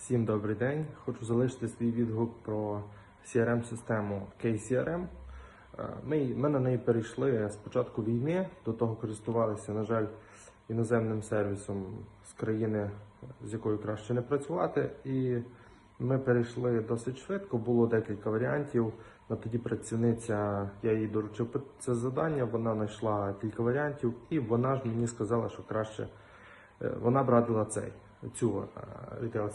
Всім добрий день. Хочу залишити свій відгук про CRM-систему KCRM. Е, Ми, ми на неї перейшли з початку війни, до того користувалися, на жаль, іноземним сервісом з країни, з якою краще не працювати. І ми перейшли досить швидко, було декілька варіантів. На тоді працівниця, я їй доручив це завдання, вона знайшла кілька варіантів, і вона ж мені сказала, що краще Е, вона б радила цей, цю, е, яка-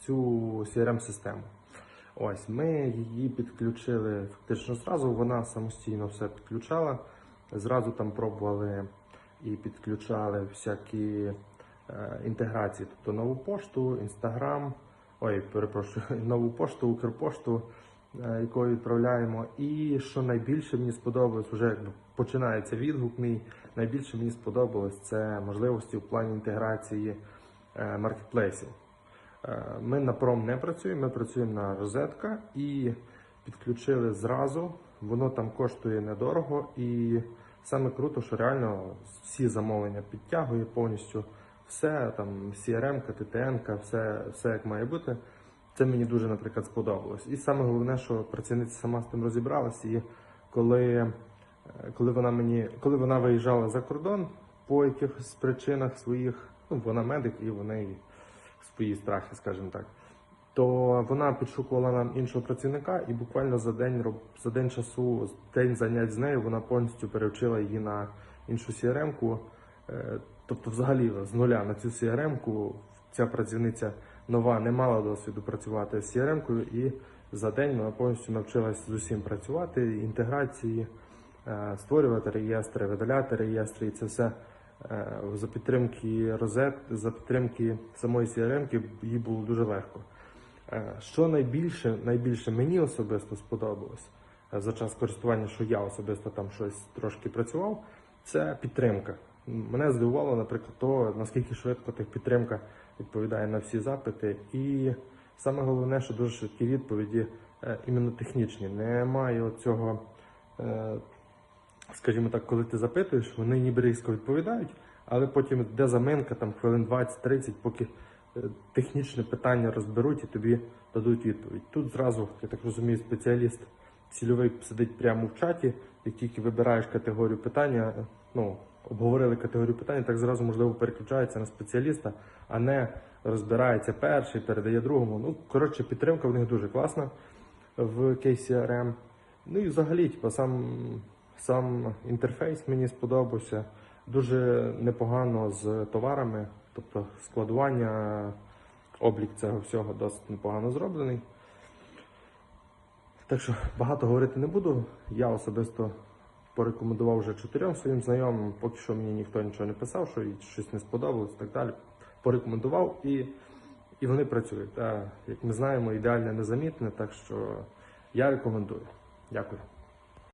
цю CRM-систему. Ось, ми її підключили фактично зразу, вона самостійно все підключала. Зразу там пробували і підключали всякі е, інтеграції, тобто нову пошту, інстаграм, ой, перепрошую, нову пошту, Укрпошту, е, якою відправляємо. І що найбільше мені сподобалось, вже якби починається відгук мій. Найбільше мені сподобалось це можливості в плані інтеграції е, маркетплейсів. Е, Ми на пром не працюємо, ми працюємо на розетка і підключили зразу. Воно там коштує недорого і саме круто, що реально всі замовлення підтягує повністю все, там CRM, TTN, все, все як має бути. Це мені дуже, наприклад, сподобалось. І саме головне, що працівниця сама з тим розібралась, і коли, е, коли вона мені, коли вона виїжджала за кордон по якихось причинах своїх, ну вона медик і в неї свої страхи, скажімо так. То вона підшукувала нам іншого працівника, і буквально за день за день часу, день занять з нею, вона повністю перевчила її на іншу CRM-ку. Е, Тобто, взагалі, з нуля на цю CRM-ку ця працівниця нова не мала досвіду працювати з CRM-кою, і за день вона повністю навчилась з усім працювати, інтеграції, е, створювати реєстри, видаляти реєстри, і це все за підтримки розет, за підтримки самої CRM їй було дуже легко. Е, Що найбільше, найбільше мені особисто сподобалось е, за час користування, що я особисто там щось трошки працював, це підтримка. Мене здивувало, наприклад, то наскільки швидко тих підтримка відповідає на всі запити. І саме головне, що дуже швидкі відповіді, е, іменно технічні. Немає цього, е, скажімо так, коли ти запитуєш, вони ніби різко відповідають, але потім йде заминка, там хвилин 20-30, поки е, технічне питання розберуть і тобі дадуть відповідь. Тут зразу, я так розумію, спеціаліст цільовий сидить прямо в чаті, як тільки вибираєш категорію питання, е, ну, обговорили категорію питання, так зразу можливо переключається на спеціаліста, а не розбирається перший, передає другому. Ну, коротше, підтримка в них дуже класна в KCRM. Ну і взагалі, типу, сам, сам інтерфейс мені сподобався. Дуже непогано з товарами, тобто складування, облік цього всього досить непогано зроблений. Так що багато говорити не буду. Я особисто порекомендував вже чотирьом своїм знайомим, поки що мені ніхто нічого не писав, що щось не сподобалось і так далі. Порекомендував і, і вони працюють. А, як ми знаємо, ідеальне незамітне, так що я рекомендую. Дякую.